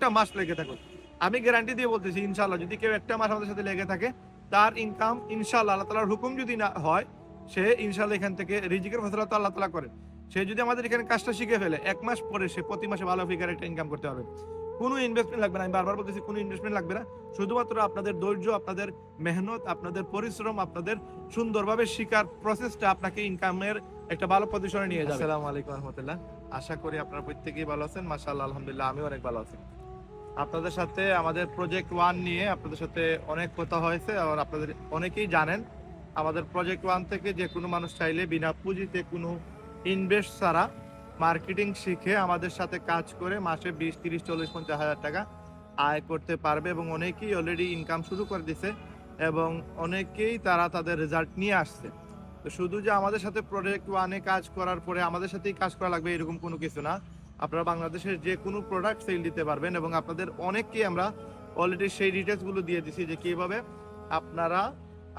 একটা মাস লেগে থাকুন আমি গ্যারান্টি দিয়ে বলতেছি ইনশাল্লাহ যদি কেউ একটা মাস আমাদের সাথে লেগে থাকে, তার ইনকাম ইনশাল্লাহ আল্লাহ তালার হুকুম যদি না হয়, সে ইনশাল্লাহ এখান থেকে রিজিকের ফসলা তো আল্লাহ তালা করেন। সে যদি আমাদের এখানে কাজটা শিখে ফেলে, এক মাস পরে সে প্রতি মাসে ভালো ফিগার একটা ইনকাম করতে পারবে। কোনো ইনভেস্টমেন্ট লাগবে না। আমি বারবার বলতেছি, কোনো ইনভেস্টমেন্ট লাগবে না। শুধুমাত্র আপনাদের ধৈর্য, আপনাদের মেহনত, আপনাদের পরিশ্রম, আপনাদের সুন্দরভাবে শিকার প্রসেসটা আপনাকে ইনকামের একটা ভালো পজিশনে নিয়ে যাবে। আসসালামু আলাইকুম রহমতুল্লাহ। আশা করি আপনারা প্রত্যেকেই ভালো আছেন। মাশাআল্লাহ, আলহামদুলিল্লাহ আমি অনেক ভালো আছি। আপনাদের সাথে আমাদের প্রজেক্ট ওয়ান নিয়ে আপনাদের সাথে অনেক কথা হয়েছে আর আপনাদের অনেকেই জানেন, আমাদের প্রজেক্ট ওয়ান থেকে যে কোনো মানুষ চাইলে বিনা পুঁজিতে কোনো ইনভেস্ট ছাড়া মার্কেটিং শিখে আমাদের সাথে কাজ করে মাসে বিশ, তিরিশ, চল্লিশ, পঞ্চাশ হাজার টাকা আয় করতে পারবে এবং অনেকেই অলরেডি ইনকাম শুরু করে দিছে এবং অনেকেই তারা তাদের রেজাল্ট নিয়ে আসছে। তো শুধু যে আমাদের সাথে প্রজেক্ট ওয়ানে কাজ করার পরে আমাদের সাথেই কাজ করা লাগবে এরকম কোনো কিছু না। আপনারা বাংলাদেশের যে কোনো প্রোডাক্ট সেল দিতে পারবেন এবং আপনাদের অনেককেই আমরা অলরেডি সেই ডিটেলসগুলো দিয়ে দিছি যে কীভাবে আপনারা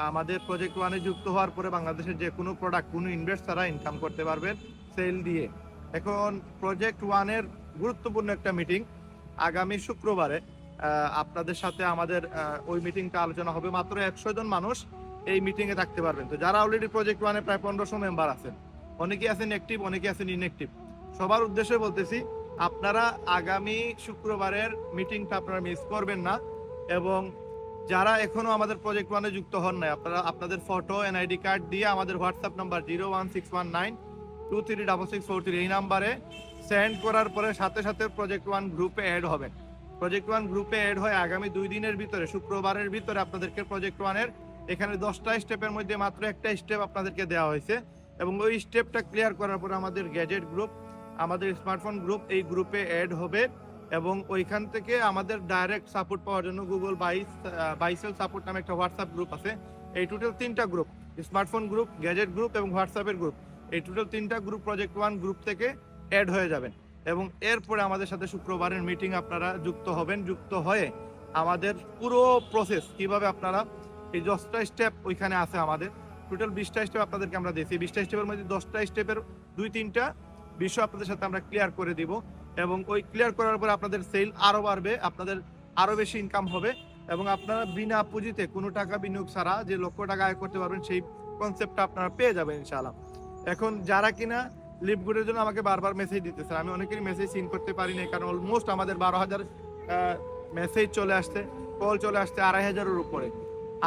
আমাদের প্রজেক্ট ওয়ানে যুক্ত হওয়ার পরে বাংলাদেশের যে কোনো প্রোডাক্ট কোনো ইনভেস্ট তারা ইনকাম করতে পারবেন সেল দিয়ে। এখন প্রজেক্ট ওয়ানের গুরুত্বপূর্ণ একটা মিটিং আগামী শুক্রবারে আপনাদের সাথে আমাদের ওই মিটিংটা আলোচনা হবে। মাত্র একশো জন মানুষ এই মিটিং এ থাকতে পারবেন। তো যারা অলরেডি প্রজেক্ট ওয়ানে প্রায় পনেরোশো মেম্বার আছেন, অনেকেই আছেন অ্যাক্টিভ অনেকে আছেন ইনঅ্যাক্টিভ সবার উদ্দেশ্যে বলতেছি, আপনারা আগামী শুক্রবারের মিটিংটা আপনারা মিস করবেন না এবং যারা এখনও আমাদের প্রজেক্ট ওয়ানে যুক্ত হন নাই, আপনারা আপনাদের ফটো এনআইডি কার্ড দিয়ে আমাদের WhatsApp number zero one six one nine two three double six four three এই নাম্বারে সেন্ড করার পরে সাথে সাথে প্রজেক্ট ওয়ান গ্রুপে অ্যাড হবেন। প্রজেক্ট ওয়ান গ্রুপে অ্যাড হয়ে আগামী দুই দিনের ভিতরে, শুক্রবারের ভিতরে আপনাদেরকে প্রজেক্ট ওয়ানের এখানে দশটা স্টেপের মধ্যে মাত্র একটা স্টেপ আপনাদেরকে দেওয়া হয়েছে এবং ওই স্টেপটা ক্লিয়ার করার পর আমাদের গ্যাজেট গ্রুপ আমাদের স্মার্টফোন গ্রুপ এই গ্রুপে অ্যাড হবে এবং ওইখান থেকে আমাদের ডাইরেক্ট সাপোর্ট পাওয়ার জন্য গুগল বাইস বাইসেল সাপোর্ট নামে একটা হোয়াটসঅ্যাপ গ্রুপ আছে। এই টোটাল তিনটা group smartphone group gadget group এবং হোয়াটসঅ্যাপের গ্রুপ এই টোটাল তিনটা গ্রুপ প্রজেক্ট ওয়ান গ্রুপ থেকে অ্যাড হয়ে যাবেন। এবং এরপরে আমাদের সাথে শুক্রবারের মিটিং আপনারা যুক্ত হবেন, যুক্ত হয়ে আমাদের পুরো প্রসেস কীভাবে আপনারা এই দশটা স্টেপ ওইখানে আছে আমাদের টোটাল বিশটা স্টেপ আপনাদেরকে আমরা দিয়েছি। বিশটা স্টেপের মধ্যে দশটা স্টেপের দুই তিনটা বিষয় আপনাদের সাথে আমরা ক্লিয়ার করে দিব এবং ওই ক্লিয়ার করার পরে আপনাদের সেল আরও বাড়বে, আপনাদের আরও বেশি ইনকাম হবে এবং আপনারা বিনা পুঁজিতে কোনো টাকা বিনিয়োগ ছাড়া যে লক্ষ টাকা আয় করতে পারবেন সেই কনসেপ্টটা আপনারা পেয়ে যাবেন ইনশাআল্লাহ। এখন যারা কিনা লিপগুডের জন্য আমাকে বারবার মেসেজ দিতেছে, আমি অনেকেরই মেসেজ সিন করতে পারি না কারণ অলমোস্ট আমাদের বারো হাজার মেসেজ চলে আসছে কল চলে আসছে আড়াই হাজারের উপরে।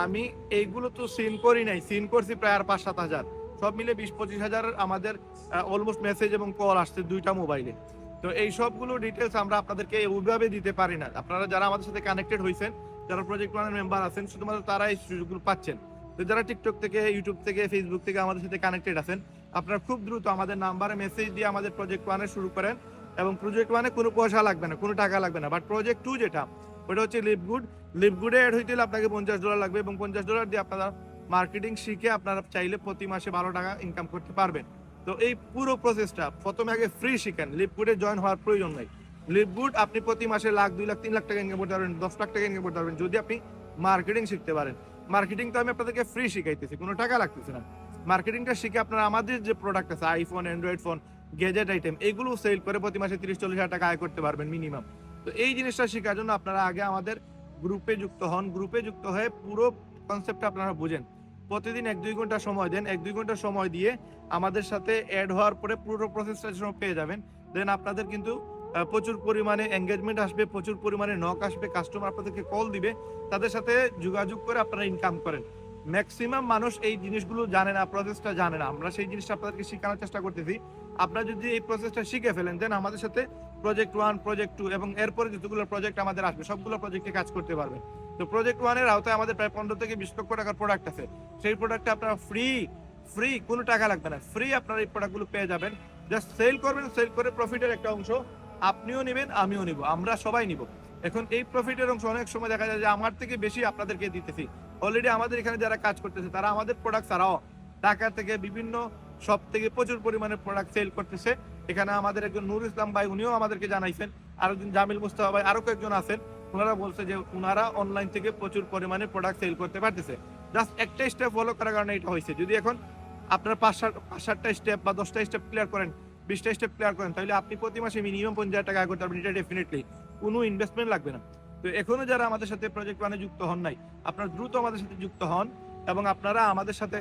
আমি এইগুলো তো সিন করি নাই সিন করছি প্রায় আর পাঁচ সাত হাজার। সব মিলে বিশ পঁচিশ হাজার আমাদের অলমোস্ট মেসেজ এবং কল আসছে দুইটা মোবাইলে তো এই সবগুলো ডিটেলস আমরা আপনাদেরকে ওইভাবে দিতে পারি না। আপনারা যারা আমাদের সাথে কানেক্টেড হয়েছেন যারা প্রজেক্ট ওয়ানের মেম্বার আছেন, শুধুমাত্র তারা এই সুযোগগুলো পাচ্ছেন। তো যারা টিকটক থেকে ইউটিউব থেকে ফেসবুক থেকে আমাদের সাথে কানেক্টেড আছেন, আপনারা খুব দ্রুত আমাদের নাম্বারে মেসেজ দিয়ে আমাদের প্রজেক্ট ওয়ানে শুরু করেন এবং প্রজেক্ট ওয়ানে কোনো পয়সা লাগবে না, কোনো টাকা লাগবে না। বাট প্রজেক্ট টু যেটা, ওটা হচ্ছে লিপগুড লিপগুডে অ্যাড হইতে আপনাকে পঞ্চাশ ডলার লাগবে এবং পঞ্চাশ ডলার দিয়ে আপনারা মার্কেটিং শিখে আপনারা চাইলে প্রতি মাসে বারো টাকা ইনকাম করতে পারবেন। তো এই পুরো প্রসেসটা প্রথমে আগে ফ্রি শিখেন। লিপগুডে জয়েন হওয়ার প্রয়োজন নেই। লিপগুড আপনি প্রতি মাসে লাখ, দুই লাখ, তিন লাখ টাকা ইনকাম করতে পারবেন, দশ লাখ টাকা ইনকাম করতে পারবেন যদি আপনি মার্কেটিং শিখতে পারেন। মার্কেটিং তো আমি আপনাদেরকে ফ্রি শিখাইতেছি, কোনো টাকা লাগতেছে না। মার্কেটিংটা শিখে আপনারা আমাদের যে প্রোডাক্ট আছে iPhone Android phone gadget item এগুলো সেল করে প্রতি মাসে তিরিশ, চল্লিশ হাজার টাকা আয় করতে পারবেন মিনিমাম তো এই জিনিসটা শেখার জন্য আপনারা আগে আমাদের গ্রুপে যুক্ত হন। গ্রুপে যুক্ত হয়ে পুরো কনসেপ্টটা আপনারা বুঝেন। প্রতিদিন এক দুই ঘণ্টা সময় দেন। এক দুই ঘণ্টা সময় দিয়ে আমাদের সাথে অ্যাড হওয়ার পরে পুরো প্রসেসটা পেয়ে যাবেন। দেন আপনাদের কিন্তু প্রচুর পরিমাণে এঙ্গেজমেন্ট আসবে, প্রচুর পরিমাণে নক আসবে কাস্টমার আপনাদেরকে কল দিবে। তাদের সাথে যোগাযোগ করে আপনারা ইনকাম করেন। ম্যাক্সিমাম মানুষ এই জিনিসগুলো জানে না প্রসেসটা জানে না। আমরা সেই জিনিসটা আপনাদেরকে শেখানোর চেষ্টা করতেছি। আপনারা যদি এই প্রসেসটা শিখে ফেলেন দেন আমাদের সাথে প্রজেক্ট ওয়ান প্রজেক্ট টু এবং এরপরে যতগুলো প্রজেক্ট আমাদের আসবে, সবগুলো প্রজেক্টে কাজ করতে পারবে। তো প্রজেক্ট ওয়ানের আওতায় আমাদের প্রায় পনেরো থেকে বিশ লক্ষ টাকার প্রোডাক্ট আছে। সেই প্রোডাক্টটা আপনারা ফ্রি ফ্রি কোনো টাকা লাগবে না। ফ্রি আপনারা এই প্রোডাক্টগুলো পেয়ে যাবেন। জাস্ট সেল করবেন সেল করে প্রফিটের একটা অংশ আপনিও নেবেন, আমিও নিব, আমরা সবাই নিব। এখন এই প্রফিটের অংশ অনেক সময় দেখা যায় যে আমার থেকে বেশি আপনাদেরকে দিতেছি অলরেডি আমাদের এখানে যারা কাজ করতেছে, তারা আমাদের প্রোডাক্ট ছাড়াও ঢাকা থেকে বিভিন্ন সব থেকে প্রচুর পরিমাণে প্রোডাক্ট সেল করতেছে। এখানে আমাদের একজন নুর ইসলাম ভাই, উনিও আমাদেরকে জানাইছেন। আর একজন জামিল মুস্তাফা ভাই, আরও কয়েকজন আছেন। ওনারা বলছে যে ওনারা অনলাইন থেকে প্রচুর পরিমাণে প্রোডাক্ট সেল করতে পারতেছে। জাস্ট একটা স্টেপ ফলো করার কারণে এটা হয়েছে। যদি এখন আপনার পাঁচ সাত, পাঁচ সাতটা স্টেপ বা দশটা স্টেপ ক্লিয়ার করেন, বিশটা স্টেপ ক্লিয়ার করেন, তাহলে আপনি প্রতি মাসে মিনিমাম পঞ্চাশ টাকা করতে পারবেন। এটা ডেফিনেটলি কোনো ইনভেস্টমেন্ট লাগবে না। তো এখনও যারা আমাদের সাথে প্রজেক্ট ওয়ানে যুক্ত হন নাই, আপনারা দ্রুত আমাদের সাথে যুক্ত হন এবং আপনারা আমাদের সাথে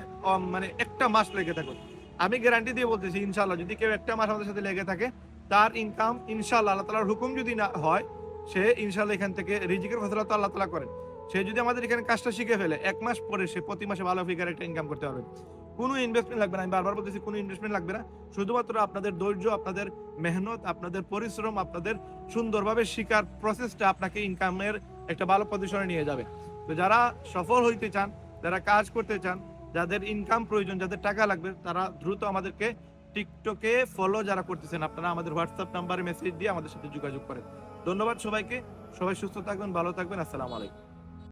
মানে একটা মাস লেগে থাকুন। আমি গ্যারান্টি দিয়ে বলতেছি ইনশাল্লাহ যদি কেউ একটা মাস আমাদের সাথে লেগে থাকে, তার ইনকাম ইনশাল্লাহ আল্লাহ তালার হুকুম যদি না হয়, সে ইনশাল্লাহ এখান থেকে রিজিকের ফসলা তো আল্লাহ তালা করেন। সে যদি আমাদের এখানে কাজটা শিখে ফেলে, এক মাস পরে সে প্রতি মাসে ভালো ফিগার একটা ইনকাম করতে পারবে। কোনো ইনভেস্টমেন্ট লাগবে না, আমি বারবার বলতেছি, কোনো ইনভেস্টমেন্ট লাগবে না। শুধুমাত্র আপনাদের ধৈর্য, আপনাদের মেহনত, আপনাদের পরিশ্রম, আপনাদের সুন্দরভাবে শিকার প্রসেসটা আপনাকে ইনকামের একটা ভালো পজিশনে নিয়ে যাবে। তো যারা সফল হইতে চান, যারা কাজ করতে চান যাদের ইনকাম প্রয়োজন, যাদের টাকা লাগবে, তারা দ্রুত আমাদেরকে টিকটকে ফলো যারা করতেছেন, আপনারা আমাদের হোয়াটসঅ্যাপ নাম্বারে মেসেজ দিয়ে আমাদের সাথে যোগাযোগ করেন। ধন্যবাদ সবাইকে। সবাই সুস্থ থাকবেন, ভালো থাকবেন। আসসালামু আলাইকুম।